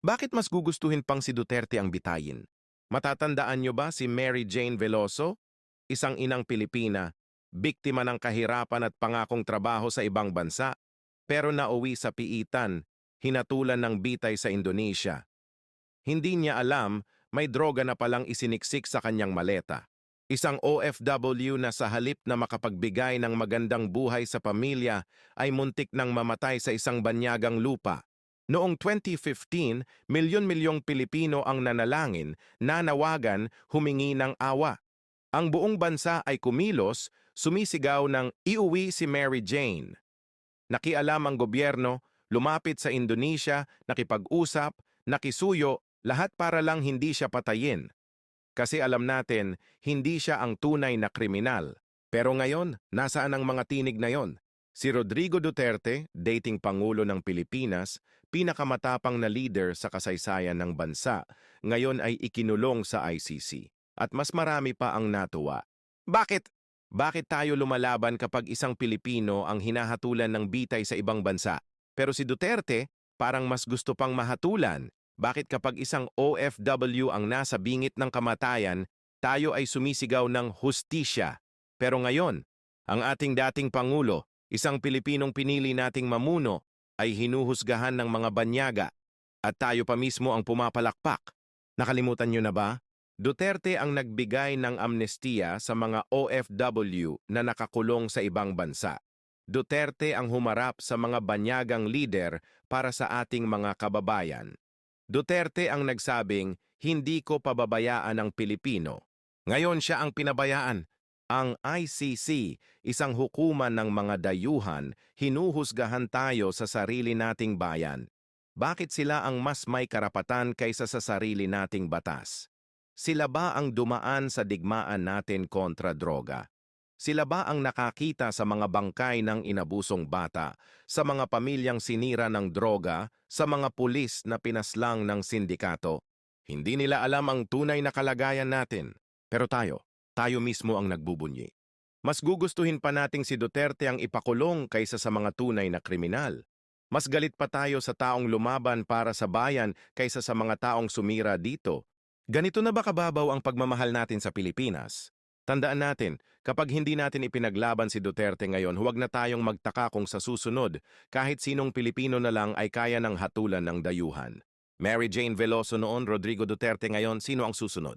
Bakit mas gugustuhin pang si Duterte ang bitayin? Matatandaan nyo ba si Mary Jane Veloso? Isang inang Pilipina, biktima ng kahirapan at pangakong trabaho sa ibang bansa, pero nauwi sa piitan, hinatulan ng bitay sa Indonesia. Hindi niya alam, may droga na palang isiniksik sa kanyang maleta. Isang OFW na sa halip na makapagbigay ng magandang buhay sa pamilya ay muntik nang mamatay sa isang banyagang lupa. Noong 2015, milyon-milyong Pilipino ang nanalangin, nanawagan, humingi ng awa. Ang buong bansa ay kumilos, sumisigaw ng iuwi si Mary Jane. Nakialam ang gobyerno, lumapit sa Indonesia, nakipag-usap, nakisuyo, lahat para lang hindi siya patayin. Kasi alam natin, hindi siya ang tunay na kriminal. Pero ngayon, nasaan ang mga tinig na yon? Si Rodrigo Duterte, dating Pangulo ng Pilipinas, pinakamatapang na leader sa kasaysayan ng bansa, ngayon ay ikinulong sa ICC. At mas marami pa ang natuwa. Bakit? Bakit tayo lumalaban kapag isang Pilipino ang hinahatulan ng bitay sa ibang bansa? Pero si Duterte, parang mas gusto pang mahatulan. Bakit kapag isang OFW ang nasa bingit ng kamatayan, tayo ay sumisigaw ng hustisya? Pero ngayon, ang ating dating Pangulo, isang Pilipinong pinili nating mamuno, ay hinuhusgahan ng mga banyaga at tayo pa mismo ang pumapalakpak. Nakalimutan nyo na ba? Duterte ang nagbigay ng amnestiya sa mga OFW na nakakulong sa ibang bansa. Duterte ang humarap sa mga banyagang lider para sa ating mga kababayan. Duterte ang nagsabing, hindi ko pababayaan ang Pilipino. Ngayon siya ang pinabayaan. Ang ICC, isang hukuman ng mga dayuhan, hinuhusgahan tayo sa sarili nating bayan. Bakit sila ang mas may karapatan kaysa sa sarili nating batas? Sila ba ang dumaan sa digmaan natin kontra droga? Sila ba ang nakakita sa mga bangkay ng inabusong bata, sa mga pamilyang sinira ng droga, sa mga pulis na pinaslang ng sindikato? Hindi nila alam ang tunay na kalagayan natin. Pero tayo, tayo mismo ang nagbubunyi. Mas gugustuhin pa nating si Duterte ang ipakulong kaysa sa mga tunay na kriminal. Mas galit pa tayo sa taong lumaban para sa bayan kaysa sa mga taong sumira dito. Ganito na ba kababaw ang pagmamahal natin sa Pilipinas? Tandaan natin, kapag hindi natin ipinaglaban si Duterte ngayon, huwag na tayong magtaka kung sa susunod, kahit sinong Pilipino na lang ay kaya ng hatulan ng dayuhan. Mary Jane Veloso noon, Rodrigo Duterte ngayon, sino ang susunod?